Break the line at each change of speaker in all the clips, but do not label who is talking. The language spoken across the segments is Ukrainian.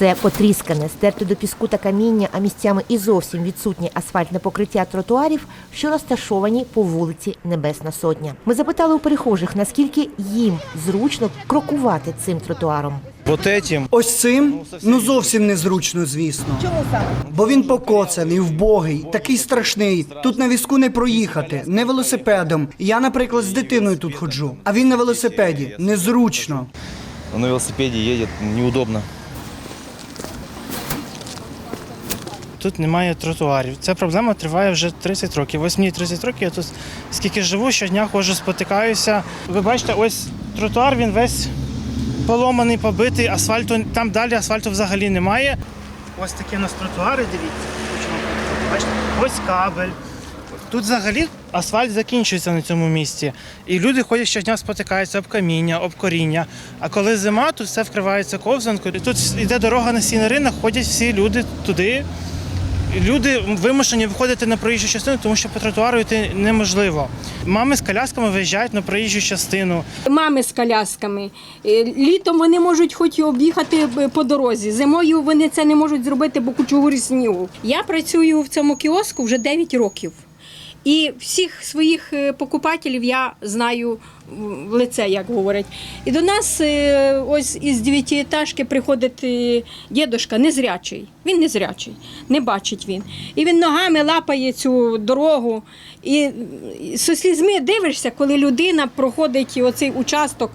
Все потріскане, стерте до піску та каміння, а місцями і зовсім відсутнє асфальтне покриття тротуарів, що розташовані по вулиці Небесна Сотня. Ми запитали у перехожих, наскільки їм зручно крокувати цим тротуаром.
Вот этим
Ось цим ну зовсім незручно, звісно.
Чому саме?
Бо він покоцаний, вбогий, такий страшний. Тут на візку не проїхати, не велосипедом. Я, наприклад, з дитиною тут ходжу, а він на велосипеді. Незручно.
на велосипеде едет неудобно.
Тут немає тротуарів. Ця проблема триває вже 30 років. Ось мені 30 років, я тут скільки живу, щодня ходжу, спотикаюся. Ви бачите, ось тротуар, він весь поломаний, побитий, асфальту, там далі асфальту взагалі немає. Ось такі у нас тротуари, дивіться. Бачите, ось кабель. Тут взагалі асфальт закінчується на цьому місці. І люди ходять щодня, спотикаються об каміння, об коріння. А коли зима, тут все вкривається ковзанкою. І Тут йде дорога на сіний ходять всі люди туди. Люди вимушені виходити на проїжджу частину, тому що по тротуару йти неможливо. Мами з колясками виїжджають на проїжджу частину.
мами з колясками. Е, Літом вони можуть хоч і об'їхати по дорозі. Зимою вони це не можуть зробити, бо кучу снігу. Я працюю в цьому кіоску вже 9 років. І всіх своїх е, покупателів я знаю в лице, як говорять. І до нас е, ось із дев'ятиэтажки приходить е, дідушка незрячий. Він незрячий, не бачить він. І він ногами лапає цю дорогу. І зі слізьми дивишся, коли людина проходить оцей участок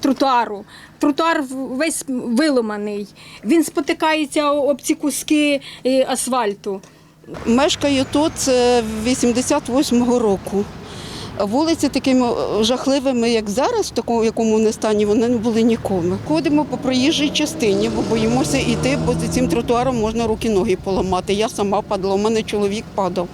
тротуару. Тротуар весь виломаний. Він спотикається об ці куски асфальту.
Мешкаю тут е, 88-го року. Вулиці такими жахливими, як зараз, в такому якому не стані, вони не були ніколи. Ходимо по проїжджій частині, бо боїмося йти, бо за цим тротуаром можна руки-ноги поламати. Я сама падала, у мене чоловік падав,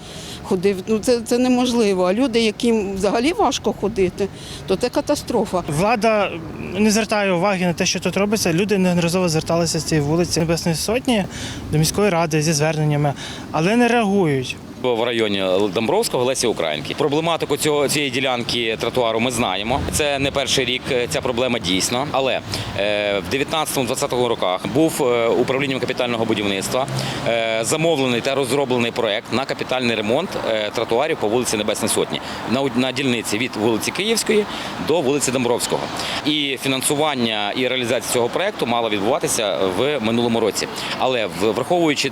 ходив. Ну це, це неможливо. А люди, яким взагалі важко ходити, то це катастрофа.
Влада не звертає уваги на те, що тут робиться. Люди неодноразово зверталися з цієї вулиці Небесної Сотні до міської ради зі зверненнями, але не реагують.
В районі Домбровського Лесі Українки. Проблематику цього цієї ділянки тротуару ми знаємо. Це не перший рік е, ця проблема дійсно. Але е, в 19-20 роках був е, управлінням капітального будівництва замовлений та розроблений проект на капітальний ремонт тротуарів по вулиці Небесної Сотні на, дільниці від вулиці Київської до вулиці Домбровського. І фінансування і реалізація цього проекту мала відбуватися в минулому році. Але враховуючи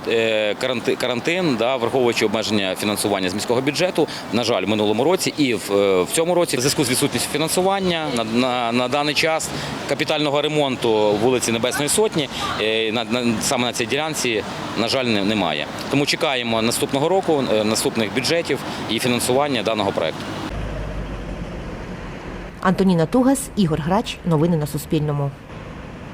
каранти- карантин, да, враховуючи обмеження фінансування з міського бюджету, на жаль, в минулому році і в, е, в цьому році, в зв'язку з відсутністю фінансування на, на, на даний час капітального ремонту вулиці Небесної Сотні е, на, на, саме на цій ділянці, на жаль, немає. Тому чекаємо наступного року, е, наступних бюджетів і фінансування даного проекту.
Антоніна Тугас, Ігор Грач. Новини на Суспільному.